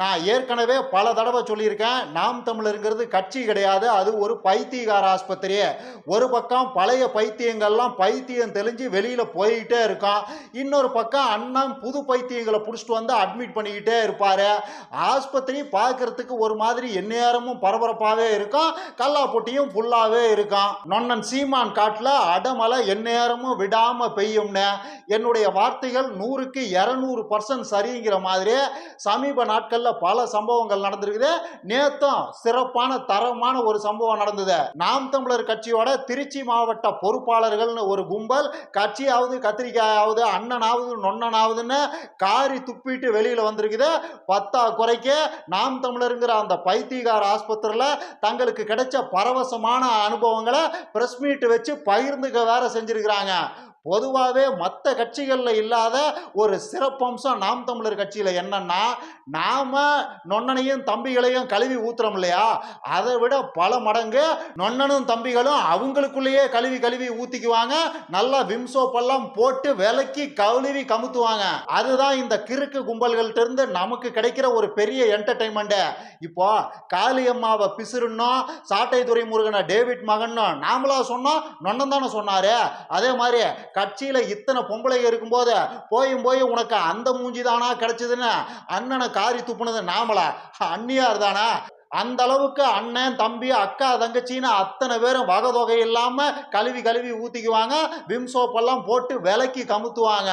நான் ஏற்கனவே பல தடவை சொல்லியிருக்கேன் நாம் தமிழருங்கிறது கட்சி கிடையாது அது ஒரு பைத்தியகார ஆஸ்பத்திரி ஒரு பக்கம் பழைய பைத்தியங்கள்லாம் பைத்தியம் தெளிஞ்சு வெளியில் போய்கிட்டே இருக்கான். இன்னொரு பக்கம் அண்ணன் புது பைத்தியங்களை பிடிச்சிட்டு வந்து அட்மிட் பண்ணிக்கிட்டே இருப்பார். ஆஸ்பத்திரி பார்க்கறதுக்கு ஒரு மாதிரி எந்நேரமும் பரபரப்பாகவே இருக்கும் கல்லாப்பொட்டியும் ஃபுல்லாகவே இருக்கும் நொன்னன் சீமான் காட்டில் அடமலை எந்நேரமும் விடாமல் பெய்யும்னு. என்னுடைய வார்த்தைகள் நூறுக்கு இரநூறு பர்சன்ட் சரிங்கிற மாதிரி சமீப நாட்களில் பல சம்பவங்கள் நடந்திருக்குது. நேத்தும் சிறப்பான தரமான ஒரு சம்பவம் நடந்தது. நாம் தமிழர் கட்சியோட திருச்சி மாவட்ட பொறுப்பாளர்கள்னு ஒரு கும்பல் கட்சியாவது கத்திரிக்காயாவது அண்ணனாவது நொன்னனாவதுன்னு காரி துப்பிட்டு வெளியில வந்திருக்குது. பத்தா குறைக்க நாம் தமிழருங்கிற அந்த பைத்தியகார ஆஸ்பத்திரியில் தங்களுக்கு கிடைச்ச பரவசமான அனுபவங்களை பிரஸ் மீட் வச்சு பகிர்ந்துக்க வேற செஞ்சிருக்கிறாங்க. பொதுவாகவே மற்ற கட்சிகளில் இல்லாத ஒரு சிறப்பம்சம் நாம் தமிழர் கட்சியில் என்னன்னா நாம நொன்னனையும் தம்பிகளையும் கழுவி ஊத்துறோம் இல்லையா? அதை விட பல மடங்கு நொன்னனும் தம்பிகளும் அவங்களுக்குள்ளேயே கழுவி கழுவி ஊத்திக்குவாங்க. நல்லா விம்சோப்பெல்லாம் போட்டு விலக்கி கழுவி கமுத்துவாங்க. அதுதான் இந்த கிறுக்கு கும்பல்கள்ட்ட இருந்து நமக்கு கிடைக்கிற ஒரு பெரிய என்டர்டைன்மெண்ட் இப்போ காளியம்மாவை பிசுறுன்னோம் சாட்டை துறை முருகனை டேவிட் மகன் நாமளா சொன்னோம் நொன்னன் தானே சொன்னாரு. அதே மாதிரி கட்சியில இத்தனை பொம்பளை இருக்கும்போது போயும் போய் உனக்கு அந்த மூஞ்சி தானா கிடைச்சதுன்னு அண்ணனை காரி துப்புனது நாமளா. அந்நியார் தானா? அந்த அளவுக்கு அண்ணன் தம்பி அக்கா தங்கச்சின்னு அத்தனை பேரும் வகை தொகை இல்லாமல் கழுவி கழுவி ஊற்றிக்குவாங்க விம் சோப்பெல்லாம் போட்டு விலக்கி கமுத்துவாங்க.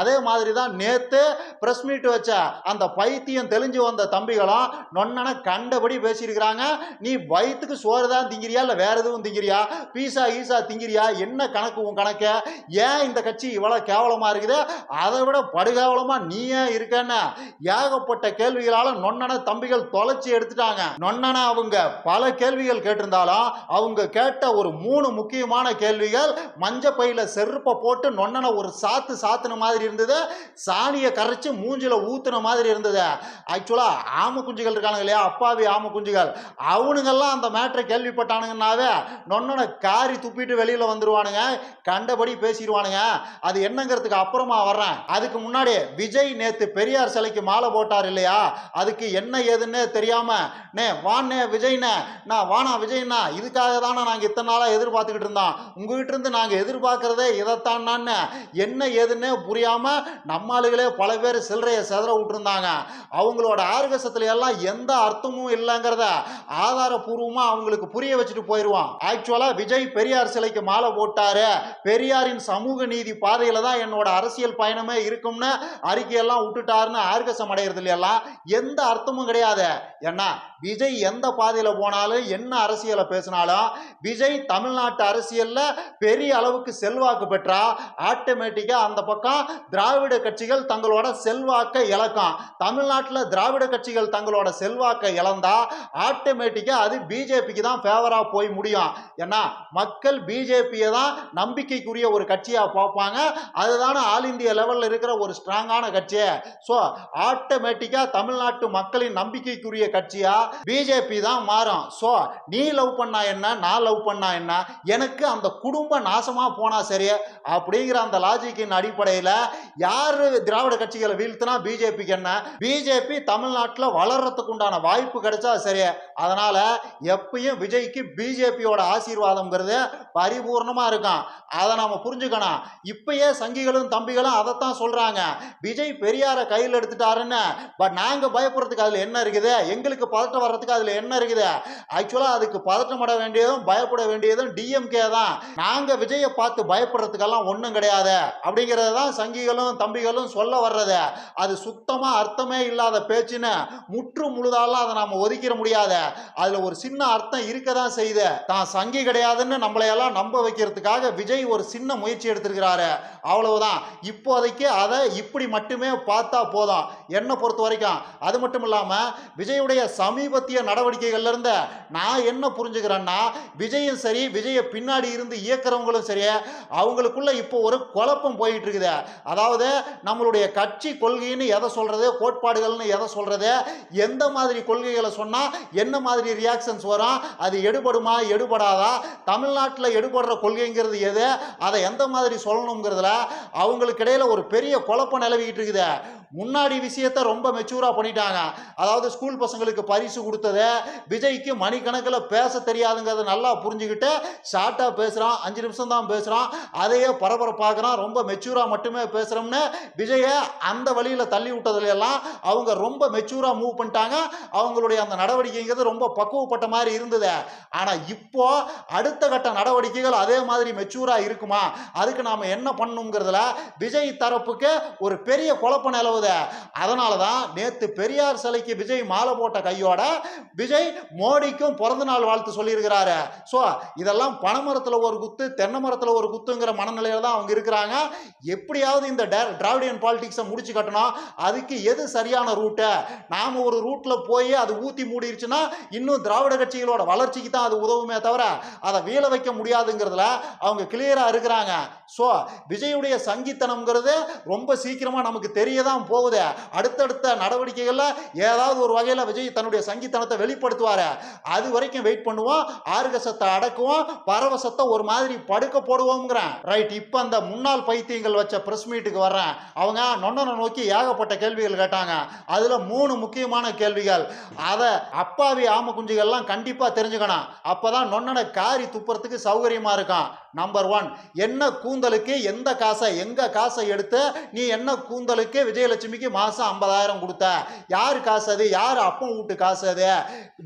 அதே மாதிரி தான் நேற்று ப்ரெஸ் மீட் வச்ச அந்த பைத்தியம் தெளிஞ்சு வந்த தம்பிகளும் நொன்னனை கண்டபடி பேசியிருக்கிறாங்க. நீ வயிற்றுக்கு சோறு தான் திங்கிறியா இல்லை வேற எதுவும் திங்கிறியா? பீஸா ஈசா திங்கிறியா? என்ன கணக்கு உன் கணக்கு? ஏன் இந்த கட்சி இவ்வளோ கேவலமாக இருக்குது? அதை விட படுகேவலமாக நீ ஏன் இருக்கன்னு ஏகப்பட்ட கேள்விகளால் நொன்னனை தம்பிகள் தொலைச்சி எடுத்துட்டாங்க. நொன்னனா அவங்க பல கேள்விகள் கேட்டிருந்தாலும் அவங்க கேட்ட ஒரு மூணு முக்கியமான கேள்விகள் மஞ்ச பையில செருப்பை போட்டு நொன்னனை ஒரு சாத்து சாத்துன மாதிரி இருந்தது சாணியை கரைச்சு மூஞ்சில ஊத்துன மாதிரி இருந்தது. ஆக்சுவலா ஆம குஞ்சுகள் இருக்கானுங்க இல்லையா? அப்பாவி ஆம குஞ்சுகள். அவனுங்கெல்லாம் அந்த மேட்ரை கேள்விப்பட்டானுங்கன்னாவே நொன்னனை காரி துப்பிட்டு வெளியில வந்துருவானுங்க கண்டபடி பேசிடுவானுங்க. அது என்னங்கிறதுக்கு அப்புறமா வர்றேன். அதுக்கு முன்னாடி விஜய் நேத்து பெரியார் சிலைக்கு மாலை போட்டார் இல்லையா? அதுக்கு என்ன ஏதுன்னு தெரியாம நே வாண்ணே விஜய்ண்ணே. நான் வானா விஜய்ண்ணா. இதுக்காக தானே நாங்கள் இத்தனை நாளாக எதிர்பார்த்துக்கிட்டு இருந்தோம். உங்ககிட்ட இருந்து நாங்கள் எதிர்பார்க்கறதே இதைத்தான்னு என்ன ஏதுன்னு புரியாமல் நம்ம ஆளுகளே பல பேர் சில்லறையை செதற விட்டுருந்தாங்க. அவங்களோட ஆர்கசத்துல எல்லாம் எந்த அர்த்தமும் இல்லைங்கிறத ஆதாரபூர்வமாக அவங்களுக்கு புரிய வச்சுட்டு போயிடுவான் ஆக்சுவலாக விஜய் பெரியார் சிலைக்கு மாலை போட்டாரு. பெரியாரின் சமூக நீதி பாதையில் தான் என்னோட அரசியல் பயணமே இருக்கும்னு அறிக்கையெல்லாம் விட்டுட்டாருன்னு ஆர்கசம் அடையிறது இல்லையெல்லாம் எந்த அர்த்தமும் கிடையாது. என்ன விஜய் எந்த பாதையில போனாலும் என்ன அரசியலை பேசினாலும் விஜய் தமிழ்நாட்டு அரசியல்ல பெரிய அளவுக்கு செல்வாக்கு பெற்றா ஆட்டோமேட்டிக்கா அந்த பக்கம் திராவிட கட்சிகள் தங்களோட செல்வாக்கை இழக்கும். தமிழ்நாட்டில் திராவிட கட்சிகள் தங்களோட செல்வாக்கை இழந்தா ஆட்டோமேட்டிக்கா அது பிஜேபிக்கு தான் ஃபேவரா போய் முடியும். ஏன்னா மக்கள் பிஜேபியை தான் நம்பிக்கைக்குரிய ஒரு கட்சியா பார்ப்பாங்க. அதுதானே ஆல் இந்திய லெவலில் இருக்கிற ஒரு ஸ்ட்ராங்கான கட்சி ஸோ ஆட்டோமேட்டிக்கா தமிழ்நாட்டு மக்களின் நம்பிக்கைக்குரிய கட்சியா பிஜேபி தான் மாறும் ஸோ நீ லவ் பண்ணா என்ன? நான் லவ் பண்ணா என்ன? எனக்கு அந்த குடும்ப நாசமாக போனால் சரி அப்படிங்கிற அந்த லாஜிக்கின் அடிப்படையில் யார் திராவிட கட்சிகளை வீழ்த்தினா பிஜேபிக்கு என்ன? பிஜேபி தமிழ்நாட்டில் வளர்றதுக்கு உண்டான வாய்ப்பு கிடைச்சா சரி அதனால எப்பயும் விஜய்க்கு பிஜேபியோட ஆசீர்வாதம்ங்கிறது பரிபூர்ணமா இருக்கும் அதை நாம புரிஞ்சுக்கணும். இப்பயே சங்கிகளும் தம்பிகளும் அதைத்தான் சொல்றாங்க. விஜய் பெரியாரை கையில் எடுத்துட்டாருன்னு. பட் நாங்க பயப்படுறதுக்கு அதுல என்ன இருக்குது? எங்களுக்கு பதட்டம் வர்றதுக்கு அதுல என்ன இருக்குது? ஆக்சுவலா அதுக்கு பதட்டம் வேண்டியதும் பயப்பட வேண்டியதும் டிஎம்கே தான். நாங்க விஜயை பார்த்து பயப்படுறதுக்கெல்லாம் ஒன்றும் கிடையாது. அப்படிங்கிறது தான் சங்கிகளும் தம்பிகளும் சொல்ல வர்றது. அது சுத்தமா அர்த்தமே இல்லாத பேச்சுன்னு முற்று முழுதாலாம் அதை நாம ஒதுக்கிட முடியாது. அதுல ஒரு சின்ன அர்த்தம் இருக்க தான் செய்யுது தான் சங்கி கிடையாதுன்னு நம்மளையெல்லாம் நம்ப வைக்கிறதுக்காக விஜய் ஒரு சின்ன முயற்சி எடுத்திருக்கிறாரு. அவ்வளவுதான். இப்போதைக்கு அதை இப்படி மட்டுமே பார்த்தா போதும். என்னை பொறுத்த வரைக்கும் அது மட்டும் இல்லாம விஜயுடைய சமீபத்திய நடவடிக்கைகள்லேருந்து நான் என்ன புரிஞ்சுக்கிறேன்னா விஜயும் சரி விஜய பின்னாடி இருந்து இயக்குறவங்களும் சரி அவங்களுக்குள்ள இப்போ ஒரு குழப்பம் போயிட்டு இருக்குது அதாவது நம்மளுடைய கட்சி கொள்கைன்னு எதை சொல்றது கோட்பாடுகள்னு எதை சொல்றது எந்த மாதிரி கொள்கைகளை சொன்னா என்ன மாதிரி ரியாக்ஷன்ஸ் வரும்? அது எடுபடுமா? எடுபடாதா? தமிழ்நாட்டில் எடுபடுற கொள்கைங்கிறது எது? அதை எந்த மாதிரி சொல்லணுங்கிறதுல அவங்களுக்கு இடையில ஒரு பெரிய குழப்பம் நிலவிக்கிட்டு இருக்குது. முன்னாடி விஷயத்த ரொம்ப மெச்சூராக பண்ணிட்டாங்க. அதாவது ஸ்கூல் பசங்களுக்கு பரிசு கொடுத்தது விஜய்க்கு மணிக்கணக்கில் பேச தெரியாதுங்கிறத நல்லா புரிஞ்சுக்கிட்டு ஷார்ட்டாக பேசுகிறான் அஞ்சு நிமிஷம் தான் பேசுகிறான் அதையே பரபரப்பாக்குறான் ரொம்ப மெச்சூராக மட்டுமே பேசுகிறோம்னு விஜயை அந்த வழியில் தள்ளி விட்டதுல எல்லாம் அவங்க ரொம்ப மெச்சூராக மூவ் பண்ணிட்டாங்க. அவங்களுடைய அந்த நடவடிக்கைங்கிறது ரொம்ப பக்குவப்பட்ட மாதிரி இருந்தது. ஆனால் இப்போ அடுத்த கட்ட நடவடிக்கைகள் அதே மாதிரி மெச்சூராக இருக்குமா? அதுக்கு நாம் என்ன பண்ணணுங்கிறதுல விஜய் தரப்புக்கு ஒரு பெரிய குழப்பம் நிலவுது. அதனால தான் நேற்று பெரியார் சிலைக்கு விஜய் மாலை போட்ட கையோட விஜய் மோடிக்கும் பிறந்த நாள் வாழ்த்து சொல்லியிருக்கிறாரு. ஸோ இதெல்லாம் பனைமரத்தில் ஒரு குத்து தென்னை மரத்தில் ஒரு குத்துங்கிற மனநிலையில தான் அவங்க இருக்கிறாங்க. எப்படியாவது இந்த டிராவிடியன் பாலிடிக்ஸை முடிச்சு கட்டணும். அதுக்கு எது சரியான ரூட்டு? நாம் ஒரு ரூட்டில் போய் அது ஊற்றி மூடிருச்சுன்னா இன்னும் திராவிட கட்சிகளோட வளர்ச்சிக்கு தான் அது உதவுமே தவிர அதை வீழ வைக்க முடியாதுங்கிறதுல அவங்க கிளியராக இருக்கிறாங்க. ஸோ விஜயுடைய சங்கித்தனம்ங்கிறது ரொம்ப சீக்கிரமாக நமக்கு தெரிய தான் போகுது. அடுத்தடுத்த நடவடிக்கைகளில் ஏதாவது ஒரு வகையில் விஜய் தன்னுடைய சங்கித்தனத்தை வெளிப்படுத்துவார். அது வரைக்கும் வெயிட் பண்ணுவோம். ஆர்கசத்தை அடக்குவோம். பரவசத்தை ஒரு மாதிரி படுக்க போடுவோங்கிறேன் ரைட் இப்போ அந்த முன்னாள் பைத்தியங்கள் வச்ச ப்ரெஸ் மீட்டுக்கு வர்றேன். அவங்க நொன்னனை நோக்கி ஏகப்பட்ட கேள்விகள் கேட்டாங்க. அதில் மூணு முக்கியமான கேள்விகள். அதை அப்பாவி ஆம குஞ்சுகள்லாம் கண்டிப்பாக தெரிஞ்சுக்கணும். அப்போ தான் நொன்னனை காரி துப்புறதுக்கு சௌகரியமாக இருக்கும் நம்பர் ஒன் என்ன கூந்தலுக்கு எந்த காசை எங்க காசை எடுத்து நீ என்ன கூந்தலுக்கு விஜயலட்சுமிக்கு மாசம் ஐம்பதாயிரம் கொடுத்த? யார் காசு அது? யார் அப்பம் வீட்டு காசு அது?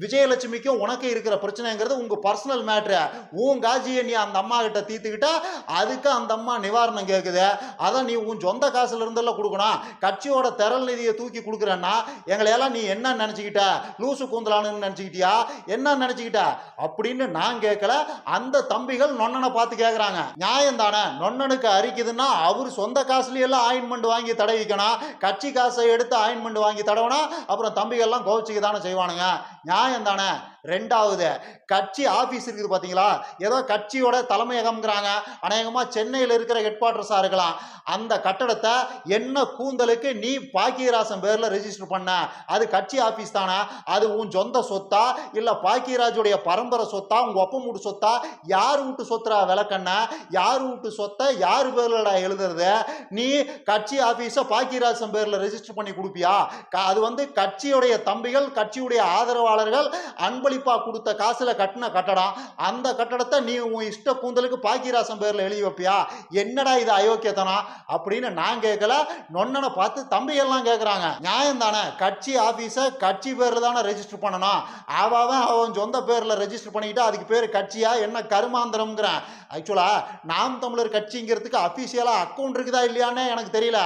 விஜயலட்சுமிக்கும் உனக்கு இருக்கிற பிரச்சனைங்கிறது உங்க பர்சனல் மேட்ரு உன் காஜியை நீ அந்த அம்மா கிட்ட தீர்த்துக்கிட்டா அதுக்கு அந்த அம்மா நிவாரணம் கேட்குது அதை நீ உன் சொந்த காசுல இருந்தெல்லாம் கொடுக்கணும். கட்சியோட திரள் நிதியை தூக்கி கொடுக்குறேன்னா எங்களையெல்லாம் நீ என்ன நினச்சிக்கிட்ட? லூசு கூந்தலானு நினச்சிக்கிட்டியா? என்ன நினச்சிக்கிட்ட? அப்படின்னு நான் கேட்கல அந்த தம்பிகள் நொன்னனை பார்த்து கேட்குறாங்க நியாயம் தானே? நொன்னனுக்கு அரிக்குதுன்னா அவர் சொந்த காசுலையெல்லாம் ஆயின்மெண்ட் வாங்கி தடவிக்கணும் கட்சி காசை எடுத்து ஆயின்மெண்ட் வாங்கி தடவினா அப்புறம் தம்பிகள்லாம் கோவிச்சுக்கு தானே செய்வானுங்க. நியாயம் தானே? ரெண்டாவது கட்சி ஆஃபீஸ் இருக்குது பார்த்தீங்களா ஏதோ கட்சியோட தலைமையகம்ங்கிறாங்க. அநேகமாக சென்னையில் இருக்கிற ஹெட் குவார்ட்டர்ஸாக இருக்கலாம். அந்த கட்டடத்தை என்ன கூந்தலுக்கு நீ பாக்கியராசன் பேரில் ரெஜிஸ்டர் பண்ண? அது கட்சி ஆஃபீஸ் தானே? அது உன் சொந்த சொத்தா? இல்லை பாக்கியராஜுடைய பரம்பரை சொத்தா? உங்கள் ஒப்பம் வீட்டு சொத்தா? யார் வீட்டு சொத்துறா விளக்கண்ண? யார் வீட்டு சொத்தை? யார் பேர்லடா எழுதுறது? நீ கட்சி ஆஃபீஸை பாக்கியராஜன் பேரில் ரெஜிஸ்டர் பண்ணி கொடுப்பியா? க- அது வந்து கட்சியுடைய தம்பிகள் கட்சியுடைய ஆதரவாளர்கள் அன்பு அன்பளிப்பா கொடுத்த காசுல கட்டின கட்டடம் அந்த கட்டடத்தை நீ உன் இஷ்ட கூந்தலுக்கு பாக்கியராசன் பேர்ல எழுதி வைப்பியா? என்னடா இது அயோக்கியத்தனம்? அப்படின்னு நான் கேட்கல நொன்னனை பார்த்து தம்பிகள்லாம் கேட்குறாங்க நியாயம் தானே கட்சி ஆஃபீஸை கட்சி பேரில் தானே ரெஜிஸ்டர் பண்ணணும். அவன் அவன் சொந்த பேரில் ரெஜிஸ்டர் பண்ணிக்கிட்டு அதுக்கு பேர் கட்சியா என்ன கருமாந்திரம்ங்கிறேன். ஆக்சுவலாக நாம் தமிழர் கட்சிங்கிறதுக்கு அஃபீஷியலாக அக்கௌண்ட் இருக்குதா இல்லையான்னு எனக்கு தெரியல.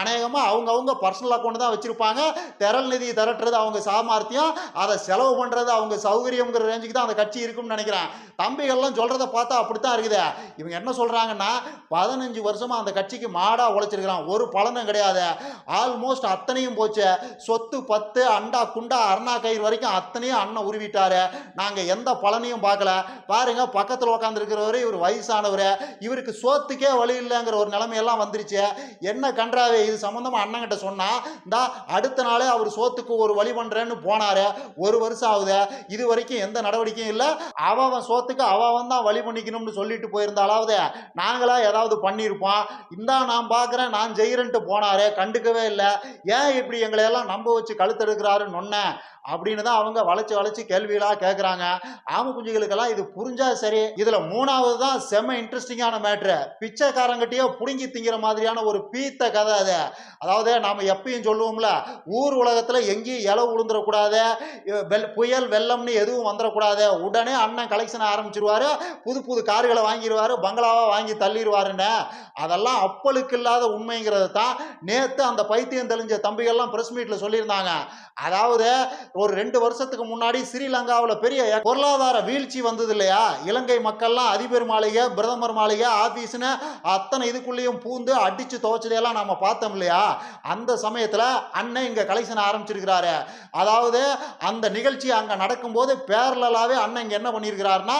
அநேகமாக அவங்க அவங்க பர்சனல் அக்கௌண்ட் தான் வச்சுருப்பாங்க. திரள் நிதி திரட்டுறது அவங்க சாமர்த்தியம். அதை செலவு பண்ணுறது அவங்க சௌகரியங்கிற ரேஞ்சுக்கு தான் அந்த கட்சி இருக்கும்னு நினைக்கிறேன். தம்பிகள்லாம் சொல்கிறத பார்த்தா அப்படித்தான் இருக்குது. இவங்க என்ன சொல்கிறாங்கன்னா பதினஞ்சு வருஷமாக அந்த கட்சிக்கு மாடாக உழைச்சிருக்கிறான். ஒரு பலனும் கிடையாது. ஆல்மோஸ்ட் அத்தனையும் போச்சு. சொத்து பத்து அண்டா குண்டா அருணா கயிறு வரைக்கும் அத்தனையும் அண்ணன் உருவிட்டார். நாங்கள் எந்த பலனையும் பார்க்கல. பாருங்க பக்கத்தில் உட்காந்துருக்கிறவர் இவர் வயசானவர். இவருக்கு சோத்துக்கே வழி இல்லைங்கிற ஒரு நிலைமையெல்லாம் வந்துருச்சு. என்ன கன்றாவே இது சம்மந்தமாக அண்ணங்கிட்ட சொன்னால் இந்தா அடுத்த நாளே அவர் சோத்துக்கு ஒரு வழி பண்ணுறேன்னு போனாரு. ஒரு வருஷம் ஆகுது. இது வரைக்கும் எந்த நடவடிக்கையும் இல்லை. அவன் சோத்துக்கு அவன் தான் வழி பண்ணிக்கணும்னு சொல்லிட்டு போயிருந்தாலாவது நாங்களா ஏதாவது பண்ணியிருப்போம் இந்தா நான் பார்க்குறேன் நான் செய்கிறேன்ட்டு போனாரு கண்டுக்கவே இல்லை. ஏன் இப்படி எங்களை எல்லாம் நம்ப வச்சு கழுத்தெடுக்கிறாருன்னு ஒன்ன அப்படின்னு தான் அவங்க வளைச்சு வளைச்சு கேள்விகளாக கேட்குறாங்க ஆம குஞ்சுகளுக்கெல்லாம் இது புரிஞ்சா சரி. இதில் மூணாவது தான் செம்ம இன்ட்ரெஸ்டிங்கான மேட்ரு பிச்சைக்காரங்கிட்டயோ புடுங்கி திங்கிற மாதிரியான ஒரு பீத்த கதை அது. அதாவது நாம் எப்பயும் சொல்லுவோம்ல ஊர் உலகத்தில் எங்கேயும் இலை உளுந்துடக்கூடாது புயல் புயல் வெள்ளம்னு எதுவும் வந்துடக்கூடாது. உடனே அண்ணன் கலெக்ஷன் ஆரம்பிச்சிருவார். புது புது கார்களை வாங்கிடுவார் பங்களாவாக வாங்கி தள்ளிடுவாருன்னு அதெல்லாம் அப்பளுக்கு இல்லாத உண்மைங்கிறது தான். நேற்று அந்த பைத்தியம் தெளிஞ்ச தம்பிகள்லாம் ப்ரெஸ் மீட்டில் சொல்லியிருந்தாங்க. அதாவது ஒரு ரெண்டு வருஷத்துக்கு முன்னாடி ஸ்ரீலங்காவில் பெரிய பொருளாதார வீழ்ச்சி வந்தது இல்லையா? இலங்கை மக்கள்லாம் அதிபர் மாளிகை பிரதமர் மாளிகை ஆஃபீஸ்னு அத்தனை இதுக்குள்ளேயும் பூந்து அடித்து துவச்சதையெல்லாம் நாம் பார்த்தோம் இல்லையா? அந்த சமயத்தில் அண்ணன் இங்கே கலெக்ஷன் ஆரம்பிச்சிருக்கிறாரு. அதாவது அந்த நிகழ்ச்சி அங்கே நடக்கும்போது பேரலாவே அண்ணன் இங்கே என்ன பண்ணியிருக்கிறாருன்னா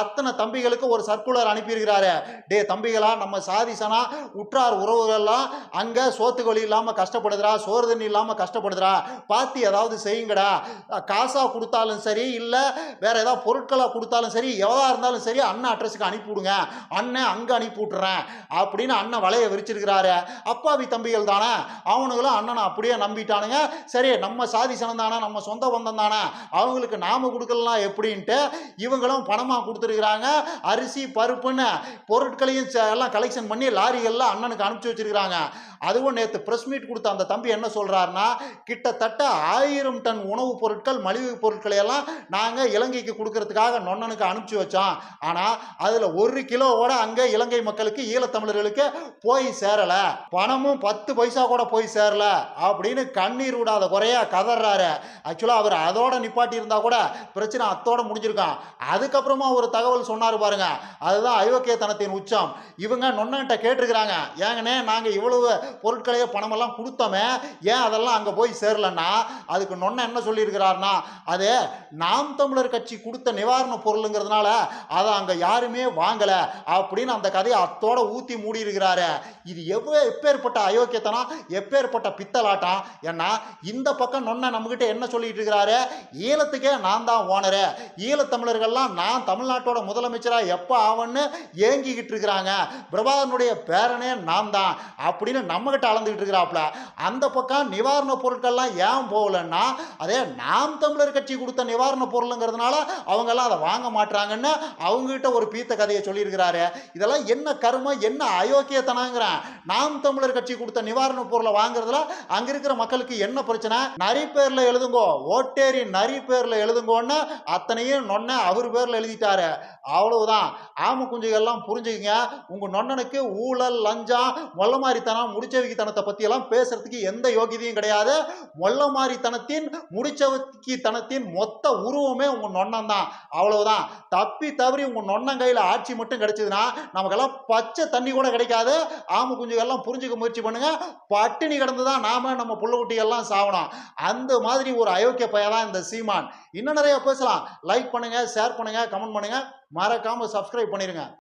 அத்தனை தம்பிகளுக்கு ஒரு சர்க்குலர் அனுப்பியிருக்கிறாரு. டே தம்பிகளா நம்ம சாதிசனா உற்றார் உறவுகள்லாம் அங்க சோத்துக்கு வழி இல்லாம கஷ்டப்படுதுரா சோறு தண்ணி இல்லாம கஷ்டப்படுதுரா பார்த்து ஏதாவது செய்யுங்கடா. காசா கொடுத்தாலும் சரி இல்ல வேற ஏதாவது பொருட்களா கொடுத்தாலும் சரி எவ்வளோ இருந்தாலும் சரி அண்ணன் அட்ரஸுக்கு அனுப்பிவிடுங்க அண்ணன் அங்க அனுப்பி விட்டுறேன். அப்படின்னு அண்ணன் வலையை விரிச்சிருக்கிறாரு. அப்பாவி தம்பிகள் தானே. அவனுங்களும் அண்ணனை அப்படியே நம்பிட்டானுங்க. சரி நம்ம சாதி சனம் தானே நம்ம சொந்த பந்தம் தானே. அவங்களுக்கு நாம கொடுக்கலாம் எப்படின்ட்டு இவங்களும் பணமாக கொடுத்துருக்குறாங்க. அரிசி பருப்புன்னு பொருட்களையும் எல்லாம் கலெக்ஷன் பண்ணி லாரிகளில் அண்ணனுக்கு அனுப்பிச்சி வச்சிருக்கிறாங்க. அதுவும் நேற்று ப்ரெஸ் மீட் கொடுத்த அந்த தம்பி என்ன சொல்கிறாருன்னா கிட்டத்தட்ட ஆயிரம் டன் உணவுப் பொருட்கள் மளிகை பொருட்களை எல்லாம் நாங்கள் இலங்கைக்கு கொடுக்கறதுக்காக நொன்னனுக்கு அனுப்பிச்சி வச்சோம். ஆனால் அதில் ஒரு கிலோவோட அங்கே இலங்கை மக்களுக்கு ஈழத்தமிழர்களுக்கு போய் சேரலை. பணமும் பத்து பைசா கூட போய் சேரல. அப்படின்னு கண்ணீர் விடாத குறையா கதறாரு. ஆக்சுவலாக அவர் அதோட நிப்பாட்டி இருந்தால் கூட பிரச்சனை அத்தோட முடிஞ்சிருக்கான். அதுக்கப்புறமா ஒரு தகவல் சொன்னார் பாருங்க. அதுதான் அயோக்கியத்தனத்தின் உச்சம். இவங்க நொன்னன்ட்ட கேட்டிருக்கிறாங்க. ஏங்கண்ணே நாங்கள் இவ்வளவு பொருட்களையே பணமெல்லாம் கொடுத்தோமே ஏன் அதெல்லாம் அங்கே போய் சேரலன்னா? அதுக்கு நொன்ன என்ன சொல்லியிருக்கிறார்னா அது நாம் தமிழர் கட்சி கொடுத்த நிவாரண பொருளுங்கிறதுனால அதை அங்கே யாருமே வாங்கலை அப்படின்னு அந்த கதையை அத்தோட ஊற்றி மூடி இருக்கிறாரு இது எவ்வளோ எப்பேற்பட்ட அயோக்கியத்தனம் எப்பேற்பட்ட பித்தலாட்டம் ஏன்னா இந்த பக்கம் நொன்ன நம்மகிட்ட என்ன சொல்லிட்டு இருக்கிறாரு? ஈழத்துக்கே நான் தான் ஓனரு. ஈழத்தமிழர்கள்லாம் நான் தமிழ்நாட்டோட முதலமைச்சராக எப்போ ஆவன்னு ஏங்கிக்கிட்டு இருக்கிறாங்க. பிரபாகரனுடைய பேரனே நான் தான் அப்படின்னு நம்மகிட்ட அளந்துக்கிட்டு இருக்கிறாப்புல. அந்த பக்கம் நிவாரண பொருட்கள்லாம் ஏன் போகலன்னா அதே நாம் தமிழர் கட்சி கொடுத்த நிவாரண பொருளுங்கிறதுனால அவங்கெல்லாம் அதை வாங்க மாட்றாங்கன்னு அவங்ககிட்ட ஒரு பீத்த கதையை சொல்லியிருக்கிறாரு. இதெல்லாம் என்ன கருமம் என்ன அயோக்கியத்தனங்கிறேன். நாம் தமிழர் கட்சி கொடுத்த நிவாரண பொருளை வாங்குறதுல அங்கே இருக்கிற மக்களுக்கு என்ன பிரச்சனை? நரி பேரில் எழுதுங்கோ. ஓட்டேரி நரி எழுதுங்க. எழுதுங்கோன்னு அத்தனையும் நொன்ன அவர் பேரில் எழுதிட்டாரு. அவ்வளவுதான். ஆம குஞ்சுகள்லாம் புரிஞ்சுக்கங்க. உங்க நொன்னனுக்கு ஊழல் லஞ்சம் மொல்லமாரித்தனம் முடிச்சவிக்கித்தனத்தை பற்றியெல்லாம் பேசுறதுக்கு எந்த யோகியதையும் கிடையாது. மொல்லமாரித்தனத்தின் முடிச்சவிக்கித்தனத்தின் மொத்த உருவமே உங்க நொண்ணன் தான் அவ்வளவுதான். தப்பி தவறி உங்க நொண்ணன் கையில் ஆட்சி மட்டும் கிடைச்சதுன்னா நமக்கெல்லாம் பச்சை தண்ணி கூட கிடைக்காது. ஆம குஞ்சுகள்லாம் புரிஞ்சுக்க முயற்சி பண்ணுங்க. பட்டினி கிடந்து தான் நாம நம்ம புள்ள குட்டிகள்லாம் சாவணும். அந்த மாதிரி ஒரு அயோக்கிய பையன் இந்த சீமான். இன்னும் நிறைய பேசலாம். லைக் பண்ணுங்க ஷேர் பண்ணுங்க கமெண்ட் பண்ணுங்க. மறக்காம சப்ஸ்கிரைப் பண்ணிருங்க.